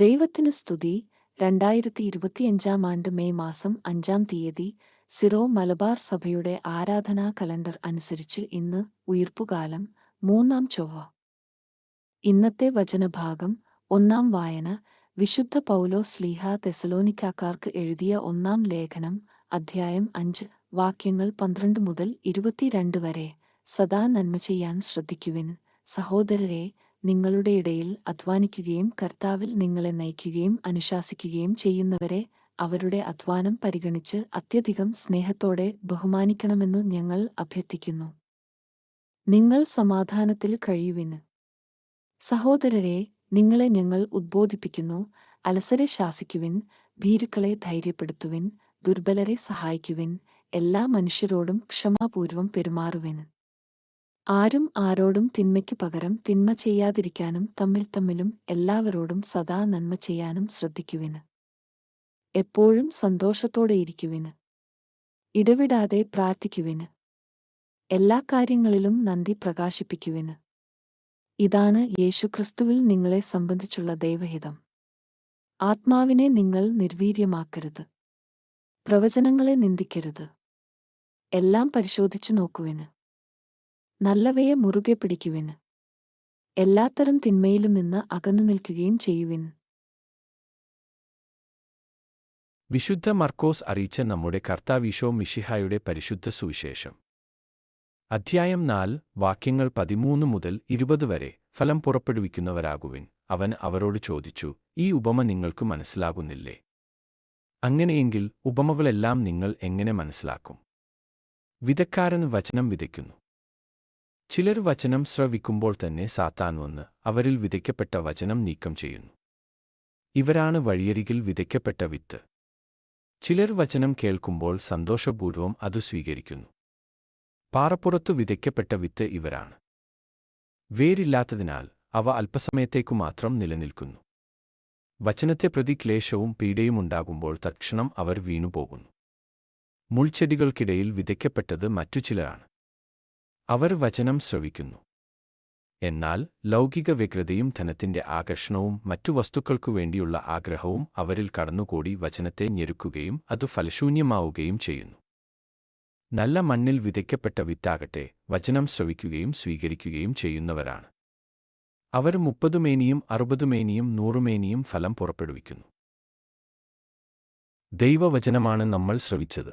ദൈവത്തിന് സ്തുതി. രണ്ടായിരത്തി ഇരുപത്തിയഞ്ചാം ആണ്ട് മെയ് മാസം അഞ്ചാം തീയതി സിറോ മലബാർ സഭയുടെ ആരാധനാ കലണ്ടർ അനുസരിച്ച് ഇന്ന് ഉയർപ്പുകാലം മൂന്നാം ചൊവ്വ. ഇന്നത്തെ വചനഭാഗം ഒന്നാം വായന. വിശുദ്ധ പൗലോ സ്ലീഹ തെസലോനിക്കാക്കാർക്ക് എഴുതിയ ഒന്നാം ലേഖനം അധ്യായം അഞ്ച്. വാക്യങ്ങൾ പന്ത്രണ്ട് മുതൽ ഇരുപത്തിരണ്ട് വരെ. സദാ നന്മ ചെയ്യാൻ ശ്രദ്ധിക്കുവിൻ. സഹോദരരെ നിങ്ങളുടെ ഇടയിൽ അധ്വാനിക്കുകയും കർത്താവിൽ നിങ്ങളെ നയിക്കുകയും അനുശാസിക്കുകയും ചെയ്യുന്നവരെ അവരുടെ അധ്വാനം പരിഗണിച്ച് അത്യധികം സ്നേഹത്തോടെ ബഹുമാനിക്കണമെന്നു ഞങ്ങൾ അഭ്യർത്ഥിക്കുന്നു. നിങ്ങൾ സമാധാനത്തിൽ കഴിയുവിന് സഹോദരരെ നിങ്ങളെ ഞങ്ങൾ ഉദ്ബോധിപ്പിക്കുന്നു അലസരെ ശാസിക്കുവിൻ ഭീരുക്കളെ ധൈര്യപ്പെടുത്തുവിൻ ദുർബലരെ സഹായിക്കുവിൻ എല്ലാ മനുഷ്യരോടും ക്ഷമാപൂർവം പെരുമാറുവിൻ. ആരും ആരോടും തിന്മയ്ക്കു പകരം തിന്മ ചെയ്യാതിരിക്കാനും തമ്മിൽ തമ്മിലും എല്ലാവരോടും സദാ നന്മ ചെയ്യാനും ശ്രദ്ധിക്കുവിന്. എപ്പോഴും സന്തോഷത്തോടെ സന്തോഷത്തോടെയിരിക്കുവിന് ഇടവിടാതെ പ്രാർത്ഥിക്കുവിന്. എല്ലാ കാര്യങ്ങളിലും നന്ദി പ്രകാശിപ്പിക്കുവിന്. ഇതാണ് യേശുക്രിസ്തുവിൽ നിങ്ങളെ സംബന്ധിച്ചുള്ള ദൈവഹിതം. ആത്മാവിനെ നിങ്ങൾ നിർവീര്യമാക്കരുത്. പ്രവചനങ്ങളെ നിന്ദിക്കരുത്. എല്ലാം പരിശോധിച്ചു നോക്കുവിന്. നല്ലവയെ മുറുകെ പിടിക്കുവിൻ. എല്ലാത്തരം തിന്മയിലും നിന്ന് അകന്നു നിൽക്കുകയും ചെയ്യുവിൻ. വിശുദ്ധ മർക്കോസ് അറിയിച്ച നമ്മുടെ കർത്താവീശോ മിഷിഹായുടെ പരിശുദ്ധ സുവിശേഷം. അധ്യായം നാല് വാക്യങ്ങൾ പതിമൂന്ന് മുതൽ ഇരുപത് വരെ ഫലം പുറപ്പെടുവിക്കുന്നവരാകുവിൻ. അവൻ അവരോട് ചോദിച്ചു ഈ ഉപമ നിങ്ങൾക്ക് മനസ്സിലാകുന്നില്ലേ? അങ്ങനെയെങ്കിൽ ഉപമകളെല്ലാം നിങ്ങൾ എങ്ങനെ മനസ്സിലാക്കും? വിതക്കാരൻ വചനം വിതയ്ക്കുന്നു. ചിലർ വചനം ശ്രവിക്കുമ്പോൾ തന്നെ സാത്താൻ വന്ന് അവരിൽ വിതയ്ക്കപ്പെട്ട വചനം നീക്കം ചെയ്യുന്നു. ഇവരാണ് വഴിയരികിൽ വിതയ്ക്കപ്പെട്ട വിത്ത്. ചിലർ വചനം കേൾക്കുമ്പോൾ സന്തോഷപൂർവം അത് സ്വീകരിക്കുന്നു. പാറപ്പുറത്തു വിതയ്ക്കപ്പെട്ട വിത്ത് ഇവരാണ്. വേരില്ലാത്തതിനാൽ അവ അല്പസമയത്തേക്കു മാത്രം നിലനിൽക്കുന്നു. വചനത്തെ പ്രതി ക്ലേശവും പീഡയും ഉണ്ടാകുമ്പോൾ തക്ഷണം അവർ വീണുപോകുന്നു. മുൾച്ചെടികൾക്കിടയിൽ വിതയ്ക്കപ്പെട്ടത് മറ്റു ചിലരാണ്. അവർ വചനം ശ്രവിക്കുന്നു. എന്നാൽ ലൗകിക വ്യഗ്രതയും ധനത്തിന്റെ ആകർഷണവും മറ്റു വസ്തുക്കൾക്കു വേണ്ടിയുള്ള ആഗ്രഹവും അവരിൽ കടന്നുകൂടി വചനത്തെ ഞെരുക്കുകയും അത് ഫലശൂന്യമാവുകയും ചെയ്യുന്നു. നല്ല മണ്ണിൽ വിതയ്ക്കപ്പെട്ട വിത്താകട്ടെ വചനം ശ്രവിക്കുകയും സ്വീകരിക്കുകയും ചെയ്യുന്നവരാണ്. അവർ മുപ്പതുമേനിയും അറുപതുമേനിയും നൂറുമേനിയും ഫലം പുറപ്പെടുവിക്കുന്നു. ദൈവവചനമാണ് നമ്മൾ ശ്രവിച്ചത്.